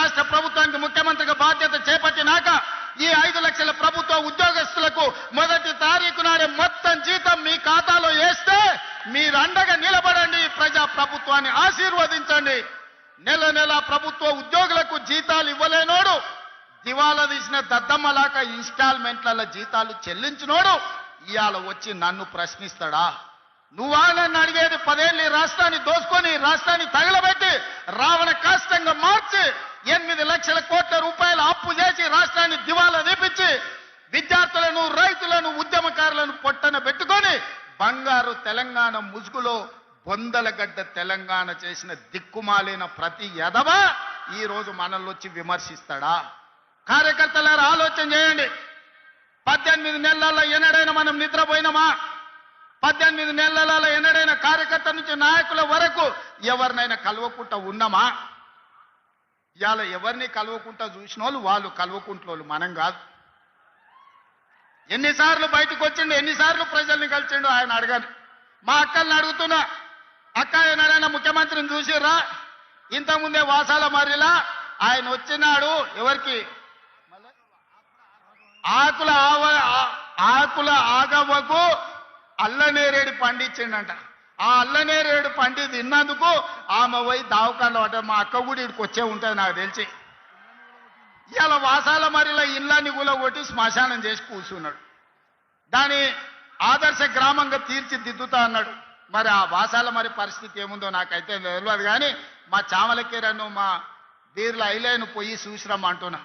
రాష్ట్ర ప్రభుత్వానికి ముఖ్యమంత్రిగా బాధ్యత చేపట్టినాక ఈ ఐదు లక్షల ప్రభుత్వ ఉద్యోగస్తులకు మొదటి తారీఖు నాడే మొత్తం జీతం మీ ఖాతాలో వేస్తే మీరు అండగా నిలబడండి. ప్రజా ప్రభుత్వాన్ని ఆశీర్వదించండి. నెల నెల ప్రభుత్వ ఉద్యోగులకు జీతాలు ఇవ్వలేనోడు దివాలా తీసిన దద్దమ్మలాక ఇన్స్టాల్మెంట్ల జీతాలు చెల్లించినోడు ఇవాళ వచ్చి నన్ను ప్రశ్నిస్తాడా? నువ్వా నన్ను అడిగేది పదేళ్ళు రాష్ట్రాన్ని దోసుకొని రాష్ట్రాన్ని తగలబెట్టి రావణ దివాలా విద్యార్థులను రైతులను ఉద్యమకారులను పొట్టన పెట్టుకొని బంగారు తెలంగాణ ముసుగులో బొందలగడ్డ తెలంగాణ చేసిన దిక్కుమాలిన ప్రతి ఎదవ ఈ రోజు మనల్ని వచ్చి విమర్శిస్తాడా? కార్యకర్తలారా ఆలోచన చేయండి. పద్దెనిమిది నెలల్లో ఎన్నడైనా మనం నిద్రపోయినామా? పద్దెనిమిది నెలలలో ఎన్నడైనా కార్యకర్త నుంచి నాయకుల వరకు ఎవరినైనా కలవకుండా ఉన్నామా? ఇవాళ ఎవరిని కలవకుండా చూసిన వాళ్ళు వాళ్ళు కలవకుంట్లో మనం కాదు. ఎన్నిసార్లు బయటకు వచ్చిండు ఎన్నిసార్లు ప్రజల్ని కలిసిండు ఆయన అడగాలి. మా అక్కల్ని అడుగుతున్నా అక్క ఏనాడైనా ముఖ్యమంత్రిని చూసిర్రా? ఇంతకుముందే వాసాల మర్రిలా ఆయన వచ్చినాడు ఎవరికి? ఆకుల ఆవ ఆకుల ఆగవ్వకు అల్లనేరేడు పండించిండంట. ఆ అల్లనేరేడు పండి తిన్నందుకు ఆమె పోయి దావకాండ పడ్డ మా అక్క కూడా ఇక్కడికి వచ్చే ఉంటుంది నాకు తెలిసి. ఇవాళ వాసాల మరిలో ఇళ్ళని కూడా కొట్టి శ్మశానం చేసి కూర్చున్నాడు. దాని ఆదర్శ గ్రామంగా తీర్చిదిద్దుతా అన్నాడు. మరి ఆ వాసాల మరి పరిస్థితి ఏముందో నాకైతే తెలియదు కానీ మా చామలకీరను మా వీరుల ఐలేను పోయి చూసిరమ్మ అంటున్నా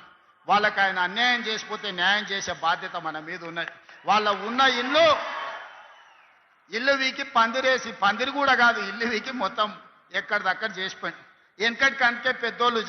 వాళ్ళకి ఆయన అన్యాయం చేసిపోతే న్యాయం చేసే బాధ్యత మన మీద ఉన్నది. వాళ్ళ ఉన్న ఇల్లు ఇల్లు వీకి పందిరేసి పందిరి కూడా కాదు ఇల్లు వీకి మొత్తం ఎక్కడిదక్కడ చేసిపోయింది. వెనకటి కంటే పెద్దోళ్ళు